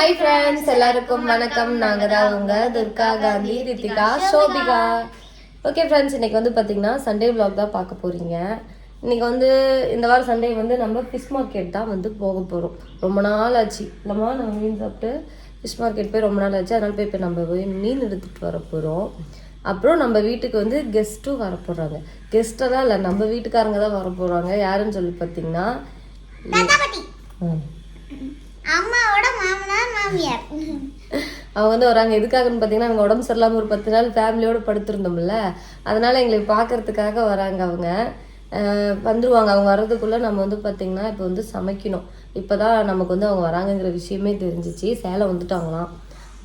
Hi friends எல்லாருக்கும் வணக்கம். நாங்க தான் உங்க துர்கா காந்தி ரித்திகா சோபிகா. ஓகே ஃப்ரெண்ட்ஸ் இன்னைக்கு வந்து பார்த்தீங்கன்னா சண்டே vlog தான் பார்க்க போறீங்க. இன்னைக்கு வந்து இந்த வாரம் சண்டே வந்து நம்ம ஃபிஷ் மார்க்கெட் தான் வந்து போக போகிறோம் ரொம்ப நாள் ஆச்சு. இல்லைம்மா நம்ம மீன் சாப்பிட்டு ஃபிஷ் மார்க்கெட் போய் ரொம்ப நாள் ஆச்சு. அதனால போய் இப்போ நம்ம போய் மீன் எடுத்துகிட்டு வர போகிறோம் அப்புறம் நம்ம வீட்டுக்கு வந்து கெஸ்ட்டும் வர போகிறாங்க கெஸ்ட்டெல்லாம் இல்லை நம்ம வீட்டுக்காரங்க தான் வர போகிறாங்க யாருன்னு சொல்லி பார்த்தீங்கன்னா அம்மாவோட மாமனார் மாமியார். அவங்க வந்து வராங்க. எதுக்காகன்னு பார்த்தீங்கன்னா அவங்க உடம்பு சரியில்லாமல் ஒரு பத்து நாள் ஃபேமிலியோடு படுத்திருந்தோம்ல. அதனால் எங்களை பார்க்கறதுக்காக வராங்க அவங்க. வந்துருவாங்க. அவங்க வர்றதுக்குள்ளே நம்ம வந்து பார்த்திங்கன்னா இப்போ வந்து சமைக்கணும். இப்போ தான் நமக்கு வந்து அவங்க வராங்கங்கிற விஷயமே தெரிஞ்சிச்சு. சேலை வந்துட்டாங்களாம்.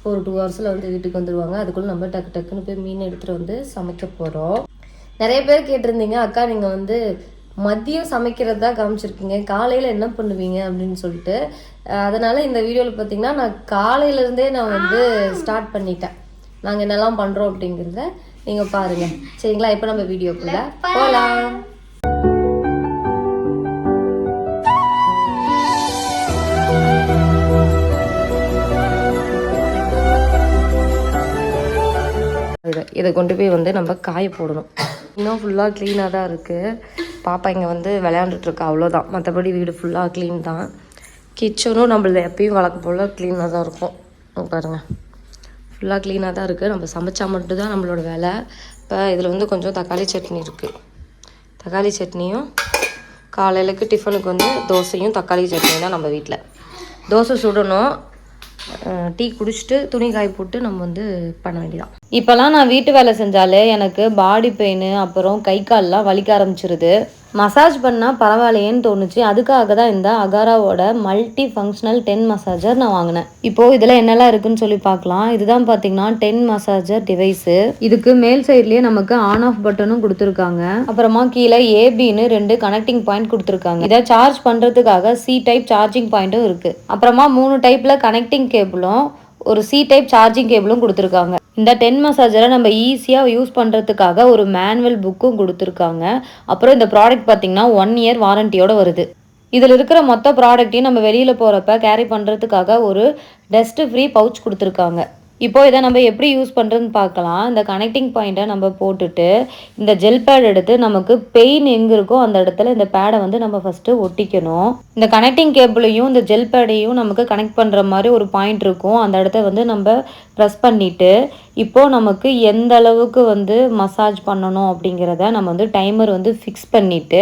ஒரு டூ ஹவர்ஸில் வந்து வீட்டுக்கு வந்துடுவாங்க அதுக்குள்ளே நம்ம டக்கு டக்குன்னு போய் மீன் எடுத்துகிட்டு வந்து சமைக்க போகிறோம் நிறைய பேர் கேட்டிருந்தீங்க அக்கா நீங்கள் வந்து மதியம் சமைக்கிறது தான் காமிச்சிருக்கீங்க. காலையில் என்ன பண்ணுவீங்க? அப்படின்னு சொல்லிட்டு. அதனால் இந்த வீடியோவில் பார்த்தீங்கன்னா நான் காலையிலேருந்தே நான் வந்து ஸ்டார்ட் பண்ணிட்டேன். நாங்கள் என்னெல்லாம் பண்ணுறோம் அப்படிங்கிறத நீங்கள் பாருங்கள் சரிங்களா? இப்போ நம்ம வீடியோக்குள்ள போகலாம் இதை கொண்டு போய் வந்து நம்ம காய போடணும். இன்னும் ஃபுல்லாக க்ளீனாக தான் இருக்குது பாப்பா இங்கே வந்து விளையாண்டுட்டு இருக்கா அவ்வளோதான் மற்றபடி வீடு ஃபுல்லாக க்ளீன் தான். கிச்சனும் நம்மளது எப்பயும் வழக்கம் போல் க்ளீனாக தான் இருக்கும். பாருங்கள் ஃபுல்லாக க்ளீனாக தான் இருக்குது நம்ம சமைச்சா மட்டும்தான் நம்மளோட வேலை. இப்போ இதில் வந்து கொஞ்சம் தக்காளி சட்னி இருக்குது தக்காளி சட்னியும் காலையிலக்கு டிஃபனுக்கு வந்து தோசையும் தக்காளி சட்னியும் தான் நம்ம வீட்டில் தோசை சுடணும். டீ குடிச்சிட்டு துணி காய போட்டு நம்ம வந்து பண்ண வேண்டியதான் இப்போலாம் நான் வீட்டு வேலை செஞ்சாலே எனக்கு பாடி பெயின் அப்புறம் கை கால்லாம் வலிக்க ஆரம்பிச்சிருது. மசாஜ் பண்ணால் பரவாயில்லையேன்னு தோணுச்சு. அதுக்காக தான் இந்த அகாராவோட மல்டி ஃபங்க்ஷனல் டென் மசாஜர் நான் வாங்கினேன். இப்போ இதில் என்னெல்லாம் இருக்குன்னு சொல்லி பார்க்கலாம். இதுதான் பார்த்தீங்கன்னா டென் மசாஜர் டிவைஸு இதுக்கு மேல் சைட்லேயே நமக்கு ஆன் ஆஃப் பட்டனும் கொடுத்துருக்காங்க. அப்புறமா கீழே ஏபின்னு ரெண்டு கனெக்டிங் பாயிண்ட் கொடுத்துருக்காங்க. இதை சார்ஜ் பண்ணுறதுக்காக சி டைப் சார்ஜிங் பாயிண்ட்டும் இருக்குது அப்புறமா மூணு டைப்பில் கனெக்டிங் கேபிளும் ஒரு சி டைப் சார்ஜிங் கேபிளும் கொடுத்துருக்காங்க. இந்த டென் மசாஜரை நம்ம ஈஸியாக யூஸ் பண்ணுறதுக்காக ஒரு மேனுவல் புக்கும் கொடுத்துருக்காங்க. அப்புறம் இந்த ப்ராடக்ட் பார்த்திங்கன்னா ஒன் இயர் வாரண்டியோட வருது. இதில் இருக்கிற மொத்த ப்ராடக்ட்டையும் நம்ம வெளியில் போகிறப்ப கேரி பண்ணுறதுக்காக ஒரு டஸ்ட் ஃப்ரீ பவுச் கொடுத்துருக்காங்க. இப்போ இதை நம்ம எப்படி யூஸ் பண்ணுறதுன்னு பார்க்கலாம். இந்த கனெக்டிங் பாயிண்ட்டை நம்ம போட்டுட்டு இந்த ஜெல் பேட் எடுத்து நமக்கு பெயின் எங்கே இருக்கோ அந்த இடத்துல இந்த பேடை வந்து நம்ம ஃபஸ்ட்டு ஒட்டிக்கணும். இந்த கனெக்டிங் கேபிளையும் இந்த ஜெல் பேடையும் நமக்கு கனெக்ட் பண்ணுற மாதிரி ஒரு பாயிண்ட் இருக்கும். அந்த இடத்த வந்து நம்ம ப்ரெஸ் பண்ணிவிட்டு இப்போது நமக்கு எந்த அளவுக்கு வந்து மசாஜ் பண்ணணும் அப்படிங்கிறத நம்ம வந்து டைமர் வந்து ஃபிக்ஸ் பண்ணிவிட்டு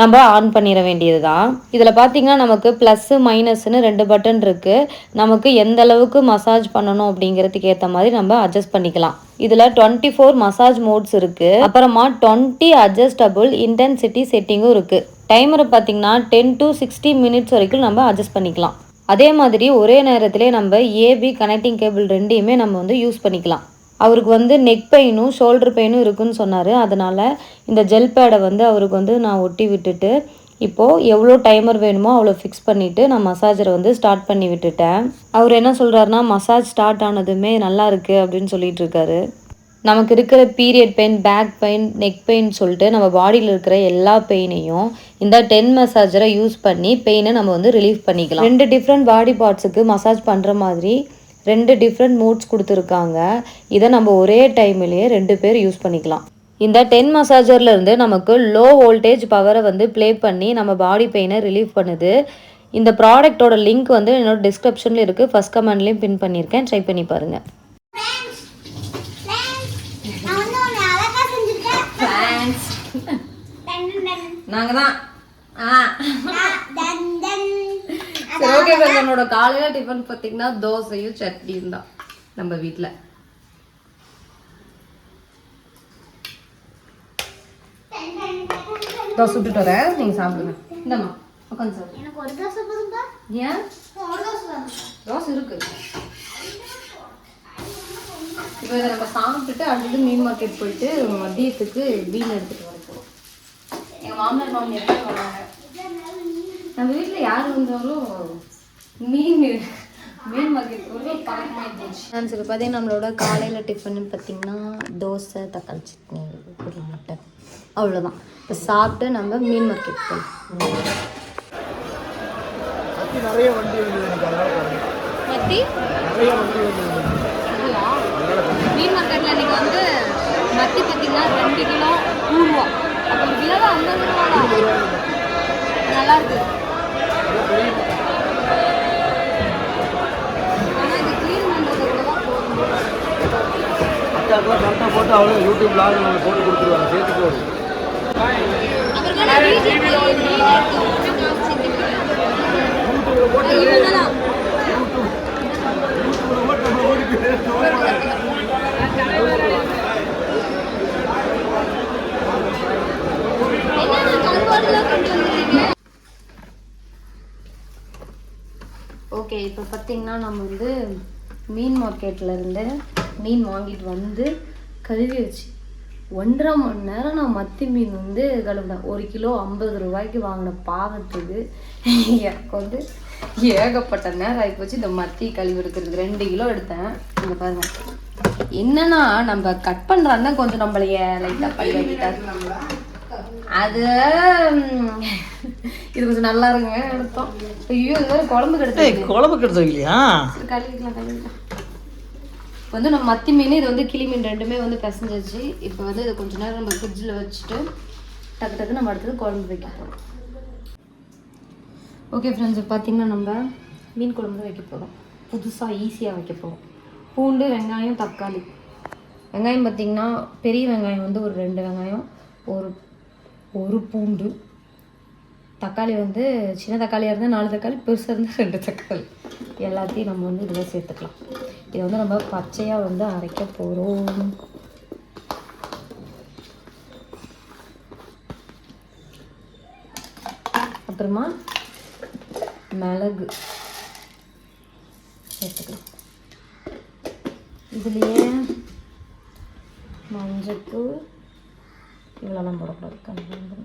நம்ம ஆன் பண்ணிட வேண்டியது தான் இதில் பார்த்தீங்கன்னா நமக்கு ப்ளஸ்ஸு மைனஸ்னு ரெண்டு பட்டன் இருக்குது நமக்கு எந்த அளவுக்கு மசாஜ் பண்ணணும் அப்படிங்கிறதுக்கு ஏற்ற மாதிரி நம்ம அட்ஜஸ்ட் பண்ணிக்கலாம். இதில் டுவெண்ட்டி ஃபோர் மசாஜ் மோட்ஸ் இருக்குது அப்புறமா டுவெண்ட்டி அட்ஜஸ்டபுள் இன்டென்சிட்டி செட்டிங்கும் இருக்குது டைமரை பார்த்தீங்கன்னா டென் டு சிக்ஸ்டி மினிட்ஸ் வரைக்கும் நம்ம அட்ஜஸ்ட் பண்ணிக்கலாம். அதே மாதிரி ஒரே நேரத்திலே நம்ம ஏபி கனெக்டிங் கேபிள் ரெண்டையுமே நம்ம வந்து யூஸ் பண்ணிக்கலாம். அவருக்கு வந்து நெக் பெயினும் ஷோல்டர் பெயினும் இருக்குன்னு சொன்னார். அதனால் இந்த ஜெல் பேடை வந்து அவருக்கு வந்து நான் ஒட்டி விட்டுட்டு இப்போது எவ்வளோ டைமர் வேணுமோ அவ்வளோ ஃபிக்ஸ் பண்ணிவிட்டு நான் மசாஜரை வந்து ஸ்டார்ட் பண்ணி விட்டுட்டேன். அவர் என்ன சொல்கிறாருன்னா மசாஜ் ஸ்டார்ட் ஆனதுமே நல்லா இருக்குது அப்படின்னு சொல்லிட்டு இருக்காரு. நமக்கு இருக்கிற period pain back pain neck pain சொல்லிட்டு நம்ம பாடியில் இருக்கிற எல்லா பெயினையும் இந்த டென் மசாஜரை யூஸ் பண்ணி பெயினை நம்ம வந்து ரிலீஃப் பண்ணிக்கலாம். ரெண்டு டிஃப்ரெண்ட் பாடி பார்ட்ஸுக்கு மசாஜ் பண்ணுற மாதிரி ரெண்டு டிஃப்ரெண்ட் மூட்ஸ் கொடுத்துருக்காங்க. இதை நம்ம ஒரே டைம்லேயே ரெண்டு பேர் யூஸ் பண்ணிக்கலாம். இந்த டென் மசாஜர்ல இருந்து நமக்கு லோ வோல்டேஜ் பவரை வந்து ப்ளே பண்ணி நம்ம பாடி பெயினை ரிலீஃப் பண்ணுது. இந்த ப்ராடக்ட்டோட லிங்க் வந்து என்னோட டிஸ்கிரிப்ஷனில் இருக்குது ஃபஸ்ட் கமெண்ட்லேயும் பின் பண்ணியிருக்கேன் ட்ரை பண்ணி பாருங்கள் நாங்கள் தான் ஆ. சரி ஓகே சார் நம்மளோட காலையில் டிஃபன் பார்த்தீங்கன்னா தோசையும் சட்னியும் தான் நம்ம வீட்டில் தோசை சுட்டுட்டு வரேன். நீங்கள் சாப்பிடுங்க. இந்தம்மா உட்காந்து சார் எனக்கு ஒரு தோசை போதும்பா. ஏன்? ஒரு தோசை தான் தோசை இருக்கு. இப்போ இதை நம்ம சாப்பிட்டுட்டு அடுத்தது மீன் மார்க்கெட் போயிட்டு மதியத்துக்கு மீன் எடுத்துட்டு வர போகிறோம் எங்கள் மாமனார் மாமியார் நம்ம வீட்டில் யார் வந்தாலும் மீன் மீன் போச்சு சரி பார்த்தீங்கன்னா நம்மளோட காலையில் டிஃபன் பார்த்தீங்கன்னா தோசை தக்காளி சட்னி ஒரு முட்டை. அவ்வளோதான் இப்போ சாப்பிட்டு நம்ம மீன் மார்க்கெட் போகலாம் நிறைய வண்டி மீன் மார்க்கெட்டில் இன்னைக்கு வந்து மத்தி பார்த்தீங்கன்னா ரெண்டு கிலோ நூறுரூவா அப்போ கிலோ ஐம்பது ரூபா நல்லா இருக்கு. அக்காக்கெல்லாம் கரெக்டாக போட்டு அவ்வளோ யூடியூப் லாக் நம்ம போட்டு கொடுத்துருவாங்க. அப்புறம் நான் வீட்டில் போய் மீன் எடுத்து ஒன்று காமிச்சிருக்கேன் இவங்கதான் ஓகே இப்போ பார்த்தீங்கன்னா நம்ம வந்து மீன் மார்க்கெட்டில் இருந்து மீன் வாங்கிட்டு வந்து கழுவி வச்சு. ஒன்றரை மணி நேரம் நான் மத்தி மீன் வந்து கழுவினேன். ஒரு கிலோ ஐம்பது ரூபாய்க்கு வாங்கின பாவத்துக்கு எனக்கு வந்து ஏகப்பட்ட நேரம் ஆகிப்போச்சு இந்த மத்தி கழுவி எடுக்கிறதுக்கு ரெண்டு கிலோ எடுத்தேன். இங்கே பாருங்க. என்னன்னா நம்ம கட் பண்ணுறான்னா கொஞ்சம் நம்மளைய லைட்டாக பழி அது இது கொஞ்சம் நல்லா இருங்க எடுத்தோம் ஐயோ இது வேறு குழம்பு கிடைச்சது குழம்பு கெடுத்து இல்லையா கழுவிக்கலாம் கழுவிக்கலாம். இப்போ வந்து நம்ம மத்தி மீன் இது வந்து கிளி மீன் ரெண்டுமே வந்து பிசைஞ்சிச்சு இப்போ வந்து இதை கொஞ்ச நேரம் நம்ம ஃப்ரிட்ஜில் வச்சுட்டு டக்கு டக்கு நம்ம அடுத்தது குழம்பு வைக்க போகிறோம் ஓகே ஃப்ரெண்ட்ஸ் இப்போ பார்த்தீங்கன்னா நம்ம மீன் குழம்பு வைக்க போகிறோம் புதுசாக ஈஸியாக வைக்க போகிறோம் பூண்டு வெங்காயம் தக்காளி. வெங்காயம் பார்த்தீங்கன்னா பெரிய வெங்காயம் வந்து ஒரு ரெண்டு வெங்காயம் ஒரு ஒரு பூண்டு. தக்காளி வந்து சின்ன தக்காளியாக இருந்தால் நாலு தக்காளி பெருசாக இருந்தால் ரெண்டு தக்காளி. எல்லாத்தையும் நம்ம வந்து இதில் சேர்த்துக்கலாம். இதை வந்து நம்ம பச்சையாக வந்து அரைக்க போகிறோம் அப்புறமா மிளகு சேர்த்துக்கலாம். இதுலேயே மஞ்சத்தூள் இவ்வளோலாம் போடக்கூடாது. கண்டிப்பாக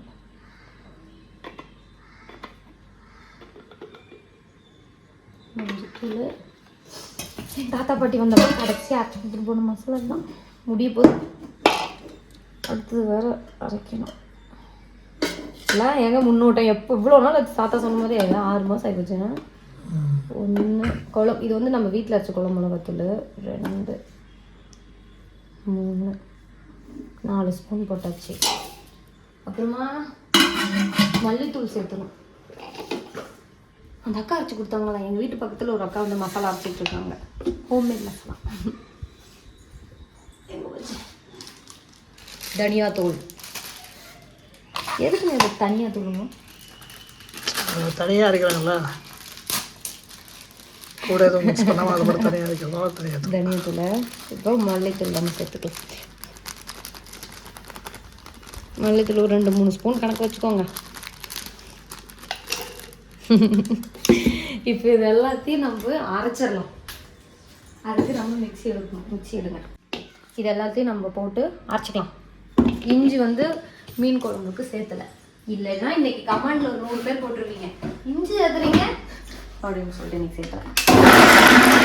மஞ்சத்தூள் தாத்தா பாட்டி வந்தப்போ கடைசி அரைச்சிட்டு போன மசாலா தான் முடிய போது அடுத்தது வேற அரைக்கணும். இல்லை எங்க முன்னோட்டம்? எப்போ இவ்வளோ நாள் அது தாத்தா சொன்ன மாதிரி? எல்லாம் ஆறு மாதம் ஆகிப்போச்சுன்னா ஒன்று குழம்பு இது வந்து நம்ம வீட்டில் அரைச்ச குழம்பு மிளகாத்தூள் ரெண்டு மூணு. நாலு ஸ்பூன் போட்டாச்சு. அப்புறமா மல்லித்தூள் சேர்த்துணும் அந்த அக்கா அரைச்சி கொடுத்தாங்களா? எங்கள் வீட்டு பக்கத்தில் ஒரு அக்கா வந்து மசாலா அரைச்சிட்டு இருக்காங்க. ஹோம்மேட் மசாலா? தனியா தூள் எதுக்கு இது தனியா தூளுங்க தனியாக இருக்கிறாங்களா கூட எதுவும் மிக்ஸ் பண்ணாமல் அது மட்டும் தனியாக இருக்கிறதோ தனியாக தனியா தூளை இப்போ மல்லித்தூள் நம்ம சேர்த்துக்கலாம். மல்லித்தூள் ஒரு ரெண்டு மூணு ஸ்பூன் கணக்கு வச்சுக்கோங்க. இப்போ இது எல்லாத்தையும் நம்ம அரைச்சிடலாம். அதுக்கு நம்ம மிக்ஸி எடுக்கணும். மிக்ஸி எடுங்க. இது எல்லாத்தையும் நம்ம போட்டு அரைச்சிக்கலாம். இஞ்சி வந்து மீன் குழம்புக்கு சேர்த்தலை. இல்லைன்னா இன்னைக்கு கமாண்டில் ஒரு நூறு பேர் போட்டிருக்கீங்க இஞ்சி எதுறீங்க அப்படின்னு சொல்லிட்டு இன்னைக்கு சேர்த்தலாம்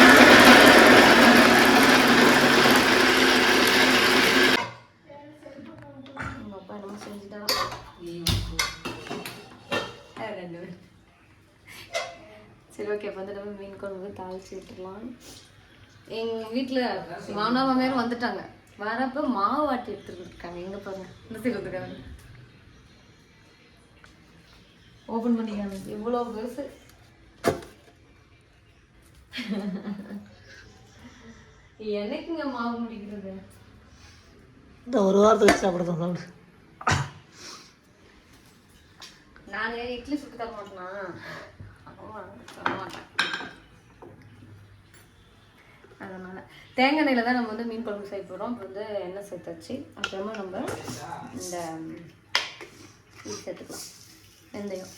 உங்க அப்பா என்னமோ செஞ்சுட்டாரா? அஹ் ரெண்டு பேரும். சரி ஓகே இப்போ வந்து நம்ம மீன் குழம்பு தாளிச்சு விட்டுடலாம். எங்கள் வீட்டில் மாமனா மாமியாரும் வந்துட்டாங்க. வரப்போ மாவு ஆட்டி எடுத்துட்டு இருக்காங்க எங்கே பாருங்க. இந்த சைடு வந்துருக்காங்க ஓப்பன் பண்ணிக்காங்க இவ்வளோ பெருசு. எனக்குங்க மாவு முடிக்கிறது? இந்த ஒரு வாரத்துக்கு சாப்பிட தான் சாப்பிடு. நான் இட்லி சுட்டு தர மாட்டேனா? அதனால் தேங்காய் எண்ணெயில் தான் நம்ம வந்து மீன் குழம்பு செய்ய போகிறோம் இப்போ வந்து எண்ணெய் சேர்த்தாச்சு அப்புறமா நம்ம இந்த இது சேர்த்துக்கலாம். வெந்தயம்.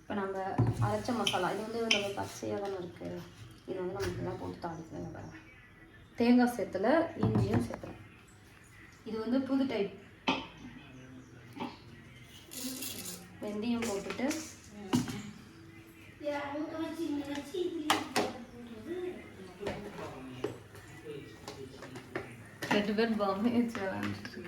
இப்போ நம்ம அரைச்ச மசாலா இது வந்து நம்ம பச்சையாக தானே இருக்குது இது வந்து நம்ம இதெல்லாம் போட்டு தாளிக்கணும் பாருங்கள் தேங்காய் சேர்த்துல இஞ்சியும் சேர்த்துறேன் இது வந்து புது டைப் வெந்தயம் போட்டுட்டு. ரெண்டு பேர் பாம்பே வச்சு விளாண்டுட்டு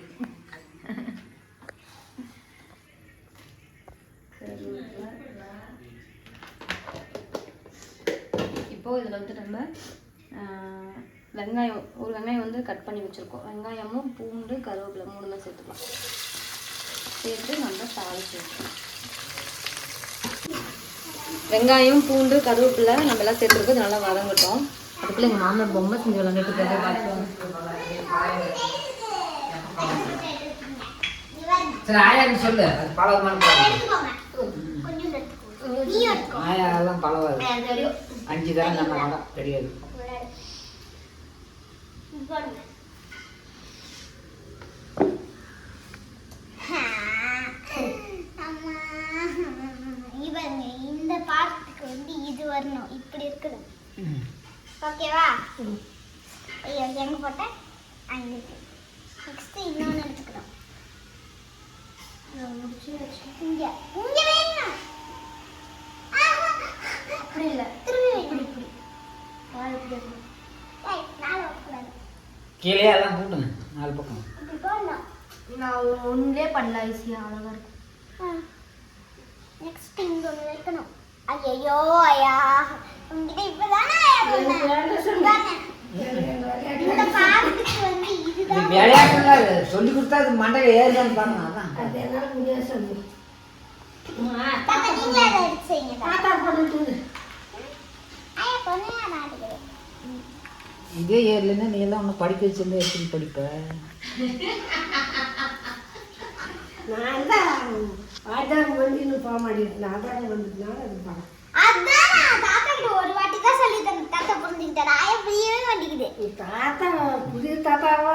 இப்போ இதில் வந்து நம்ம வெங்காயம் ஒரு வெங்காயம் வந்து கட் பண்ணி வச்சுருக்கோம். வெங்காயமும் பூண்டு கருவேப்பிலை மூணுமே சேர்த்துக்கலாம். சேர்த்து நம்ம வச்சுக்கலாம் வெங்காயம் பூண்டு கருவேப்பிலை நம்ம எல்லாம் சேர்த்துருக்கு இது நல்லா வதங்கட்டும். அதுக்குள்ள எங்கள் மாமனார் பொம்மை செஞ்சு விளாண்டுட்டு இருக்காரு பார்த்துவாங்க சரி ஆயான்னு சொல்லு. அது பழம். ஆயா எல்லாம் தெரியும் அஞ்சு தரம் நம்ம தெரியாது பாருங்க இந்த பாட்டுக்கு வந்து இது வரணும். இப்படி இருக்கணும். ஓகேவா? எங்க போட்டேன் அங்கே நெக்ஸ்ட் இன்னொன்று எடுத்துக்கிறோம். இங்க. இங்க வேணும்? ஆஹா. அப்படி இல்லை. திரும்பி இப்படி இப்படி நாலு இப்படி இருக்கணும். ஏய், நாலு வைக்கக்கூடாது. கீழே எல்லாம் கூட்டுங்க நாலு பக்கம் நான் ஒன்றே பண்ணல ஈஸியாக அழகாக இருக்கும். நெக்ஸ்ட் இங்க ஒன்று வைக்கணும். ஐயோ ஐயா. உங்ககிட்ட இப்பதானே ஐயா சொன்னேன். இந்த பாட்டுக்கு வந்து இது இதுதான் விளையாட்டுல சொல்லி கொடுத்தா அது மண்டையில ஏறுதான்னு பாருங்க அதான். தாத்தா அதை எடுத்து செய்யுங்க தாத்தா ஐயா பொண்ணையா நாட்டுக்கிறேன் இதே ஏறலைன்னா நீ எல்லாம் ஒன்று படிக்க வச்சிருந்தா எப்படி படிப்ப? அதான் நான் தாத்தா கிட்ட ஒரு வாட்டி தான் சொல்லி தந்தேன். தாத்தா புரிஞ்சுக்கிட்டாரு ஆயா புரியவே மாட்டேங்குது. தாத்தா புதிய தாத்தாவா?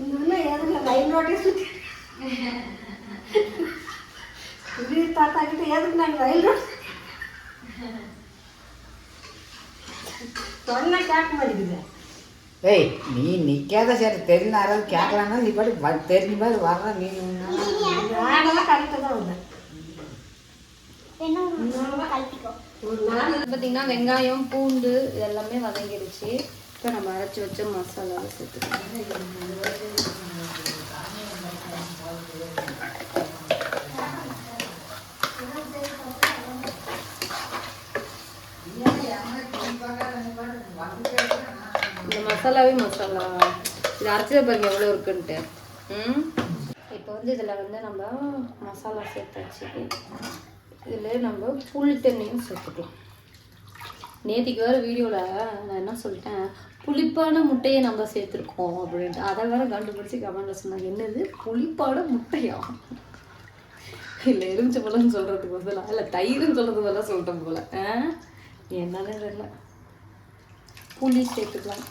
இன்னும் எதுல லைன் ரோட்டே சுத்தி? புதிய தாத்தா கிட்ட எதுக்கு லைன் ரோட் சொன்னா கேட்க மாட்டேங்குது. ஏய் நீ நிற்காத சரி தெரிஞ்ச யாராவது கேட்கலான்னா நீ பாட்டு தெரிஞ்ச மாதிரி வர்ற நீ கரெக்டாக தான் வந்தேன். ஒரு நாள் பார்த்தீங்கன்னா வெங்காயம் பூண்டு இதெல்லாமே வதங்கிடுச்சு. இப்போ நம்ம அரைச்சி வச்ச மசாலாவை சேர்த்துக்கலாம் இந்த மசாலாவே மசாலா. இது அரைச்சது பாருங்க எவ்வளோ இருக்குன்ட்டு. ம்? இப்போ வந்து இதில் வந்து நம்ம மசாலா சேர்த்தாச்சு இதில் நம்ம புளி தண்ணியும் சேர்த்துக்கலாம். நேற்றுக்கு வேறு வீடியோவில் நான் என்ன சொல்லிட்டேன்? புளிப்பான முட்டையை நம்ம சேர்த்துருக்கோம் அப்படின்ட்டு. அதை வேறு கண்டுபிடிச்சி கமெண்டில் சொன்னாங்க. என்னது? புளிப்பான முட்டையா? இல்லை எலுமிச்சை பழம்னு சொல்கிறதுக்கு பதிலாக இல்லை தயிர்னு சொல்கிறது பதிலாக சொல்லிட்டேன் போல. ஆ? என்னன்னு தெரியல. புளி சேர்த்துக்கலாம்.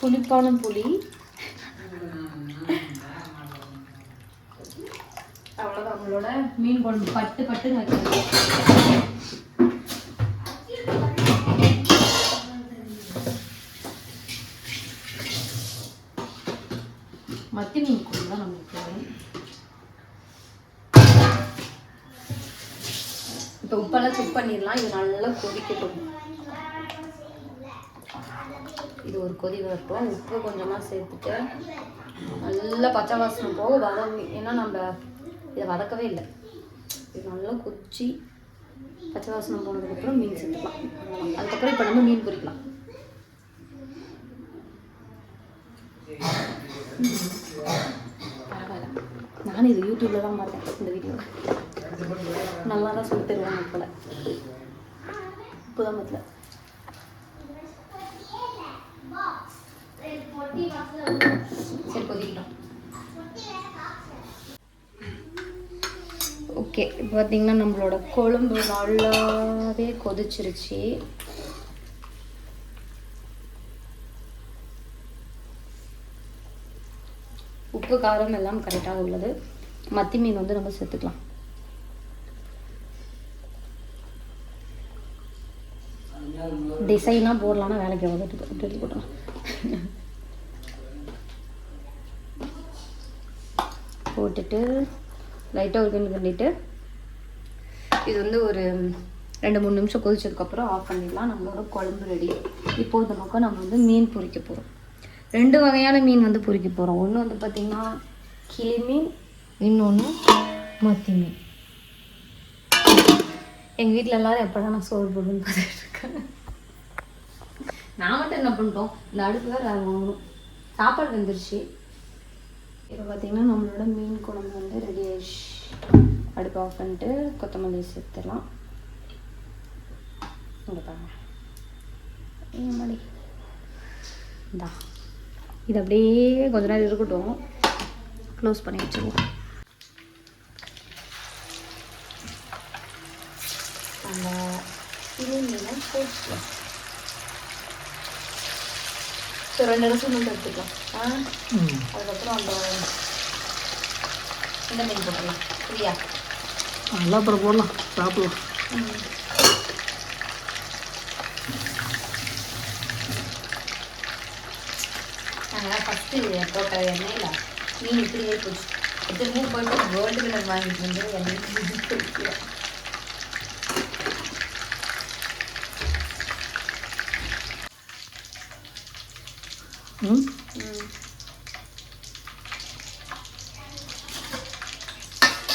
புளிப்பான புளி. அவ்வளோதான் அவங்களோட மீன் குழம்பு பட்டு பட்டுன்னு வைக்கிறது மத்தி மீன் குழம்பு தான் நம்மளுக்கு வேணும். இப்போ உப்பெல்லாம் செக் பண்ணிடலாம். இது நல்லா கொதிக்கட்டும். இது ஒரு கொதி வரட்டும். உப்பு கொஞ்சமாக சேர்த்துட்டு நல்லா பச்சை வாசனை போக வத ஏன்னா நம்ம இதை வதக்கவே இல்லை. இது நல்லா கொச்சி பச்சை வாசனை போனதுக்கப்புறம் மீன் சேர்த்துக்கலாம் அதுக்கப்புறம் இப்போ நம்ம மீன் பொரிக்கலாம் பரவாயில்ல. நானும் இது யூடியூப்ல தான் பார்த்தேன் இந்த வீடியோ. நல்லா தான் சொல்லி தருவாங்க போல. புதமத்தில் சரி கொதிக்கிட்டோம் ஓகே இப்போ பார்த்தீங்கன்னா நம்மளோட கொழும்பு நல்லாவே கொதிச்சிருச்சு. உப்பு காரம் எல்லாம் கரெக்டாக உள்ளது. மத்தி மீன் வந்து நம்ம சேர்த்துக்கலாம். டிசைனாக போடலான்னா வேலைக்கு வந்துட்டு போட்டலாம் போட்டுட்டு லைட்டாக ஒரு கிண்டு கிண்டிட்டு இது வந்து ஒரு ரெண்டு மூணு நிமிஷம் கொதிச்சதுக்கப்புறம் ஆஃப் பண்ணிடலாம். நம்மளோட குழம்பு ரெடி இப்போது நமக்கு பக்கம் நம்ம வந்து மீன் பொறிக்க போகிறோம் ரெண்டு வகையான மீன் வந்து பொறிக்க போகிறோம் ஒன்று வந்து பார்த்திங்கன்னா கிளி மீன் இன்னொன்று மத்தி மீன். எங்கள் வீட்டில் எல்லோரும் எப்படா நான் சோறு போடுன்னு பார்த்துட்டு இருக்கேன். நான் மட்டும் என்ன பண்ணிட்டோம் இந்த அடுப்பு வேறு சாப்பாடு வந்துருச்சு. இப்போ பார்த்தீங்கன்னா நம்மளோட மீன் குழம்பு வந்து ரெடி ஆயிடுச்சு. அடுப்பு ஆஃப் பண்ணிட்டு கொத்தமல்லி சேர்த்துடலாம். இங்கே பாருங்க. ஏன் இந்தா. இது அப்படியே கொஞ்ச நேரம் இருக்கட்டும். க்ளோஸ் பண்ணி வச்சுருவோம். அந்த இது மீனை போட்டுக்கலாம் ஸோ ரெண்டு இடத்துல மட்டும் எடுத்துக்கலாம். ஆ? அதுக்கப்புறம் அந்த இந்த மீன் போட்டுடலாம் சரியா? நல்லா அப்புறம் போடலாம். சாப்பிடலாம். நாங்கள் ஃபஸ்ட்டு போட்ட எண்ணெயில் மீன் இப்படியே போச்சு. திரும்பி போயிட்டு வேர்ல்டு கலர் வாங்கிட்டு வந்து எண்ணெய்.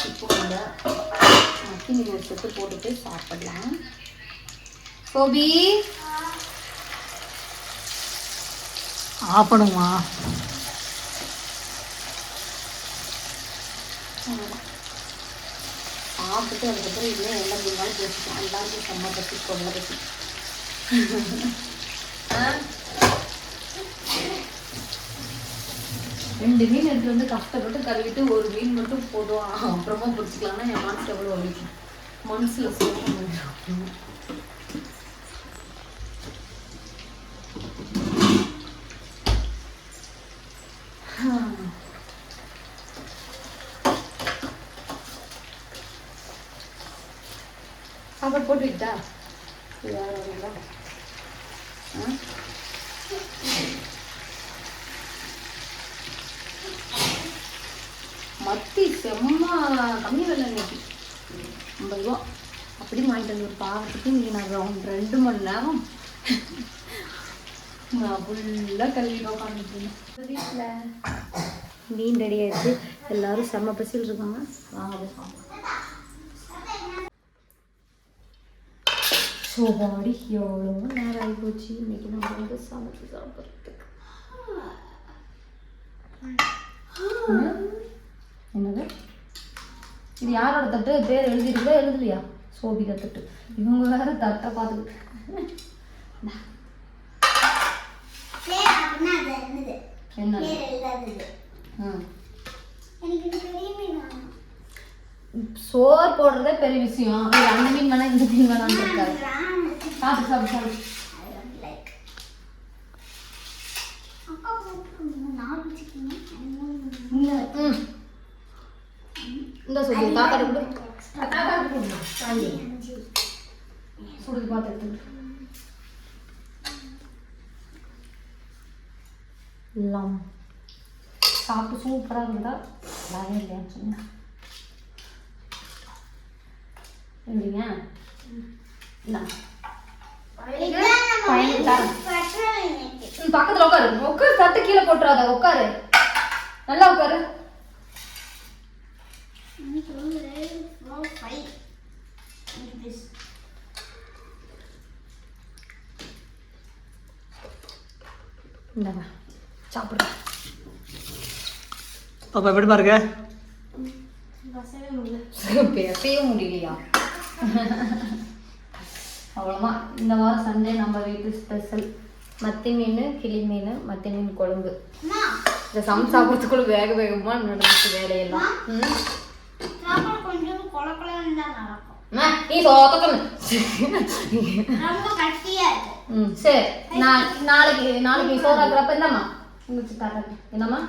இப்போ இந்த மத்தி மீன் சொட்டு போட்டுட்டு சாப்பிடலாம். சோபி ஆஃப் பண்ணுங்கம்மா சாப்பிட்டு அதுக்கப்புறம் மீனாலும் பேசிக்கலாம் எல்லாருக்கும் செம்ம பற்றி கொள்ள பற்றி ரெண்டு மீன் எடுத்து வந்து கஷ்டப்பட்டு கழுவிட்டு ஒரு மீன் மட்டும் போதும் அப்புறமா பிடிச்சிக்கலாம்னா என் மனசு எவ்வளோ வலிக்கும். மனசில் சோகம் வந்துடும். சாப்பாடு போட்டு விட்டா யார் வரீங்களா ஆ மத்தி செம்ம கம்மி விலை இன்னைக்கு ஐம்பது ரூபா அப்படி வாங்கிட்டு வந்து ஒரு பாவத்துக்கு இங்கே நான் ரவுண்ட் ரெண்டு மணி நேரம் நான் ஃபுல்லாக கழுவிட்டு உட்காந்துட்டு இருந்தேன் வீட்டில் மீன் ரெடி ஆகிடுச்சு எல்லாரும் செம்ம பசியில் இருக்காங்க. வாங்க போய் சாப்பிடலாம். சோபாடி எவ்வளோ நேரம் ஆகி போச்சு? இன்னைக்கு நம்ம வந்து சமைச்சு சாப்பிட்றதுக்கு. என்னது? இது யாரோட தட்டு? பேர் எழுதிருக்கா எழுதலையா? சோபிகா தட்டு. இவங்க வேற தட்டை பார்த்துக்கிட்டு என்ன வேணும். சோறு போடுறதே பெரிய விஷயம். அந்த மீன் வேணா இந்த மீன் வேணான்னு இருக்காது. சாப்பிட்டு சாப்பிட்டு சாப்பிட்டு I don't சுடுது பார்த்து எடுத்து எல்லாம் சாப்பிட்டு சூப்பராக இருந்தா நல்லாவே இல்லையான்னு சொன்னேன் எப்படிங்க இல்லை பையனுக்கு தரேன் ம், பக்கத்துல உட்காரு உட்காரு தட்டு கீழே போட்டுறாத உட்காரு நல்லா உட்காரு இந்தாங்க சாப்பிடுறேன் பாப்பா எப்படிமா இருக்க பேசவே முடியலையா? அவ்வளோதான் இந்த வாரம் சண்டே நம்ம வீட்டு ஸ்பெஷல் மத்தி மீன் கிளி மீன் மத்தி மீன் குழம்பு. இந்த சம் சாப்பிட்றதுக்குள்ள வேக வேகமாக நடந்துச்சு வேலையெல்லாம். நீ சோத்தக்கணும். ம். சரி நான் நாளைக்கு நாளைக்கு சோறாக்குறப்ப என்னம்மா உங்களுக்கு தரேன் என்னம்மா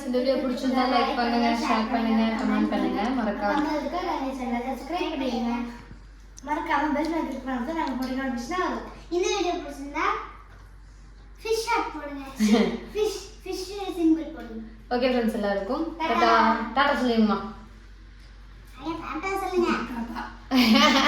இந்த வீடியோ பிடிச்சிருந்தா லைக் பண்ணுங்க ஷேர் பண்ணுங்க கமெண்ட் பண்ணுங்க. மறக்காம. சப்ஸ்கிரைப் பண்ணிடுங்க. மறக்காம பெல் பட்டன் கிளிக் பண்ணாத நாங்கள் போட்டு நோட்டிஃபிகேஷன் வரும். இந்த வீடியோ பிடிச்சிருந்தா ஃபிஷ் போடுங்க. ஃபிஷ் ஃபிஷ் சிம்பிள் போடுங்க. ஓகே ஃப்ரெண்ட்ஸ் எல்லாருக்கும். டாடா டாடா ஐயா சொல்லுங்க.